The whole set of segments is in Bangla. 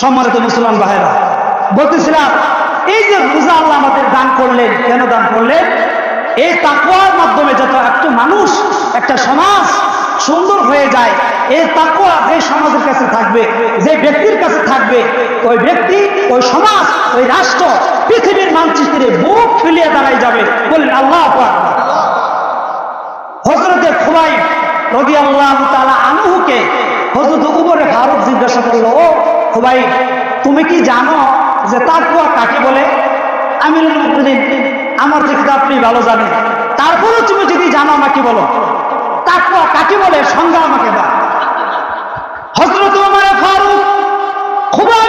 সম্মানিত মুসলমান ভাইরা বলতেছিলাম, এই যে রোজা আল্লাহ আমাদের দান করলেন, কেন দান করলেন এই তাকুয়ার মাধ্যমে যত একটু মানুষ, একটা সমাজ সুন্দর হয়ে যায়, এই তাকুয়া যে সমাজের কাছে থাকবে, যে ব্যক্তির কাছে থাকবে, ওই ব্যক্তি, ওই সমাজ, ওই রাষ্ট্র পৃথিবীর মানচিত্রে বুক ফেলিয়ে দাঁড়াই যাবে বললেন আল্লাহ আকবার। হজরতে খুবাই রবি আল্লাহ তালা আনুহুকে হজরত উপরে ফারুক জিজ্ঞাসা করল, ও খুবাই তুমি কি জানো যে তাকুয়া কাকে বলে? আমি আমার থেকে আপনি ভালো জানেন। তারপরে তুমি যদি জানো আমাকে বলো তাকুয়া কাকে বলে? সংজ্ঞা আমাকে দাও হজরত উমর ফারুক খুবাই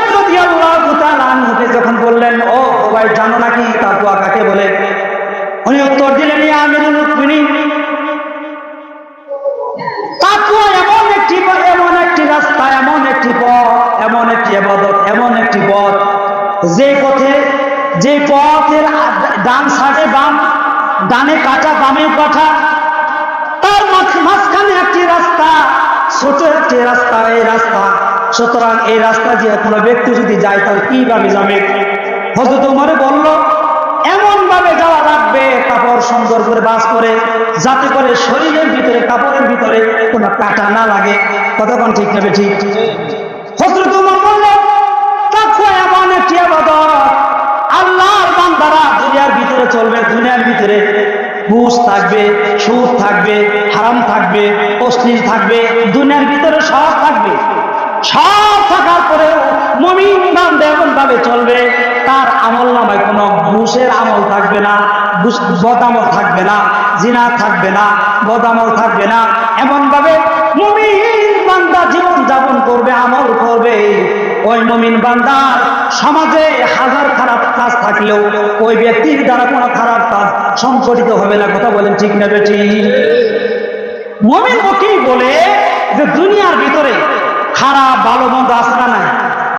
যখন বললেন, ও খুবাই জানো নাকি তাকুয়া কাকে বলে? উনি উত্তর দিলেন আমিরুল মুমিনিন। তাকুয়া এমন একটি এমন একটি রাস্তা, এমন একটি পথ এমন একটি আবাদত এমন একটি পথ। যে পথে, যে পথের ডান সাইডে বাম, ডানে কাটা, বামে কাটা, তার মাঝখানে একটি রাস্তা, ছোট একটি রাস্তা, এই রাস্তা। সুতরাং এই রাস্তা দিয়ে কোনো ব্যক্তি যদি যায়, তাহলে কীভাবে যাবে? হজরত উমরে বলল এমন ভাবে যাওয়া লাগবে, কাপড় সুন্দর করে বাস করে, যাতে করে শরীরের ভিতরে, কাপড়ের ভিতরে কোনো কাটা না লাগে। কতক্ষণ ঠিক নেবে ঠিক। চলবে দুনিয়ার ভিতরে। ঘুষ থাকবে, সুদ থাকবে, হারাম থাকবে, অশ্লীল থাকবে, দুনিয়ার ভিতরে সব থাকবে। সব থাকার পরেও মমিন এমন ভাবে চলবে, তার আমল নামায় কোনো ঘুষের আমল থাকবে না বদামল থাকবে না, জিনা থাকবে না, বদামল থাকবে না। এমন ভাবে মমিন বান্দা জীবন যাপন করবে, আমল করবে। ওই মমিন বান্দার সমাজে হাজার খারাপ কাজ থাকলেও ওই ব্যক্তির দ্বারা কোনো খারাপ কাজ সংঘটিত হবে না, কথা বলেন ঠিক না ঠিক? মমিন বলে যে দুনিয়ার ভিতরে খারাপ, ভালো, মন্দ আসা নাই?